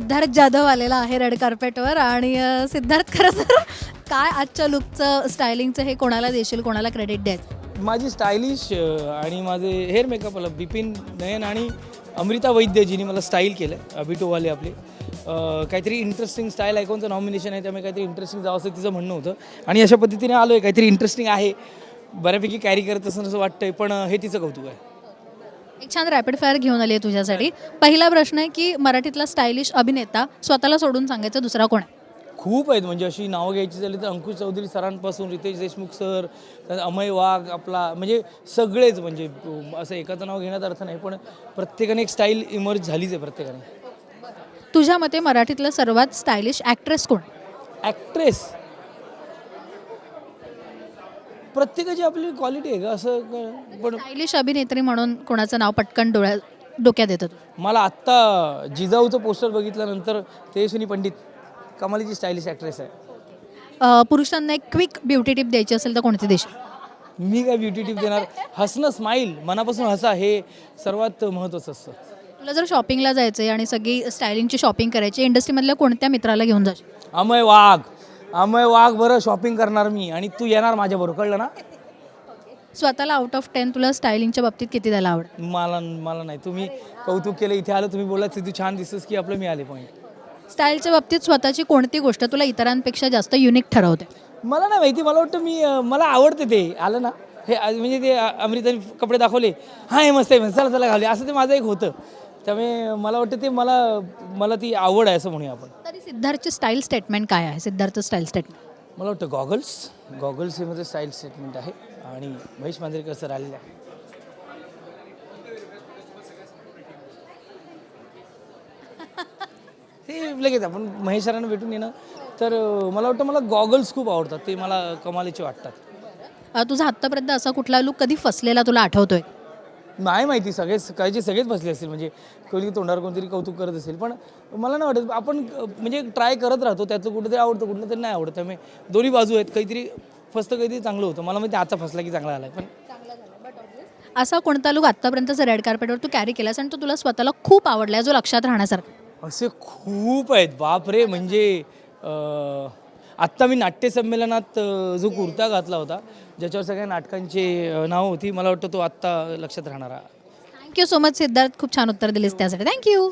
सिद्धार्थ जाधव आलेला आहे रेड कार्पेटवर आणि सिद्धार्थ खरं तर काय आजच्या लुकचं स्टायलिंगचं हे कोणाला देशील कोणाला क्रेडिट द्यायचं? माझी स्टायलिश आणि माझे हेअर मेकअप आलं बिपिन नयन आणि अमृता वैद्य जिने मला स्टाईल केलं अभिटोवाले आपले. काहीतरी इंटरेस्टिंग स्टाईल आयकॉनचं नॉमिनेशन आहे त्यामुळे काहीतरी इंटरेस्टिंग जावं असं तिचं म्हणणं होतं. आणि अशा पद्धतीने आलो आहे काहीतरी इंटरेस्टिंग आहे. बऱ्यापैकी कॅरी करत असं असं वाटतंय पण हे तिचं कौतुक आहे. एक छान रॅपिड फायर घेऊन आली आहे तुझ्यासाठी. पहिला प्रश्न आहे की मराठीतला स्टायलिश अभिनेता स्वतःला सोडून सांगायचा दुसरा कोण आहे? खूप आहेत म्हणजे अशी नावं घ्यायची झाली तर अंकुश चौधरी सरांपासून रितेश देशमुख सर अमय वाघ आपला म्हणजे सगळेच म्हणजे असं एकाचं नाव घेण्यात अर्थ नाही पण प्रत्येकाने एक स्टाईल इमर्ज झालीच आहे प्रत्येकाने. तुझ्या मते मराठीतलं सर्वात स्टायलिश ॲक्ट्रेस कोण? ॲक्ट्रेस प्रत्येकाची आपली क्वालिटी आहे का? असं क- पण स्टायलिश अभिनेत्री म्हणून कोणाचं नाव पटकन डोळ्या डोक्यात येतं? मला आत्ता जिजाऊचं पोस्टर बघितल्यानंतर तेजस्विनी पंडित कमालीची स्टायलिश ॲक्ट्रेस आहे. अ, पुरुषांना एक क्विक ब्युटी टिप द्यायची असेल तर कोणती देशील? मी काय ब्युटी टिप देणार? हसणं स्माईल मनापासून हसा हे सर्वात महत्त्वाचं असतं. तुला जर शॉपिंगला जायचं आहे आणि सगळी स्टायलिंगची शॉपिंग करायची इंडस्ट्रीमधल्या कोणत्या मित्राला घेऊन जाशील? अमय वाघ. अमय वाघ बरं शॉपिंग करणार मी आणि तू येणार माझ्याबरोबर कळलं ना? स्वतःला आउट ऑफ टेन तुला स्टायलिंगच्या बाबतीत किती द्यायला आवडेल मला मला नाही. तुम्ही कौतुक केलं इथे आलं तुम्ही बोललात तू छान दिसतोस की आपलं मी आले पॉईंट स्टाईलच्या बाबतीत स्वतःची कोणती गोष्ट तुला इतरांपेक्षा जास्त युनिक ठरवते? मला नाही माहिती मला वाटतं मी अं, मला आवडते ते. आलं ना? हे आज म्हणजे ते अं, अमृताने कपडे दाखवले. हां हे मस्त आहे मस्त. चला चला घाले असं ते माझं एक होतं. त्यामुळे मला वाटतं ते मला मला ती आवड आहे असं म्हणूया आपण. तरी सिद्धार्थची स्टाईल स्टेटमेंट काय आहे? सिद्धार्थ स्टाईल स्टेटमेंट मला वाटतं गॉगल्स गॉगल्स हे माझं स्टाईल स्टेटमेंट आहे. आणि महेश मांजरेकर सर आलेले आहे हे लगेच आपण महेश सरांना भेटून येणं. तर मला वाटतं मला गॉगल्स खूप आवडतात. ते मला कमालीचे वाटतात. तुझा आत्तापर्यंत असा कुठला लुक कधी फसलेला तुला आठवतोय? नाही माहिती सगळेच काहीचे सगळेच बसले असतील. म्हणजे कोणी तोंडावर कोणतरी कौतुक करत असेल. पण मला नाही वाटत आपण म्हणजे ट्राय करत राहतो त्यातलं कुठं तरी आवडतं कुठलं तरी नाही आवडत. त्यामुळे दोन्ही बाजू आहेत काहीतरी फसतं काहीतरी चांगलं होतं. मला माहिती आजचा फसला की चांगला आला पण असा कोणता लुक आत्तापर्यंत रेड कार्पेटवर तू कॅरी केलास आणि तो तुला स्वतःला खूप आवडला जो लक्षात राहण्यासारखा? असे खूप आहेत. बापरे म्हणजे आत्ता मी नाट्यसंमेलनात जो कुर्ता घातला होता ज्याच्यावर सगळ्या नाटकांची नावं होती मला वाटतं तो आत्ता लक्षात राहणारा थँक्यू सो मच सिद्धार्थ. खूप छान उत्तर दिलीस त्यासाठी. थँक्यू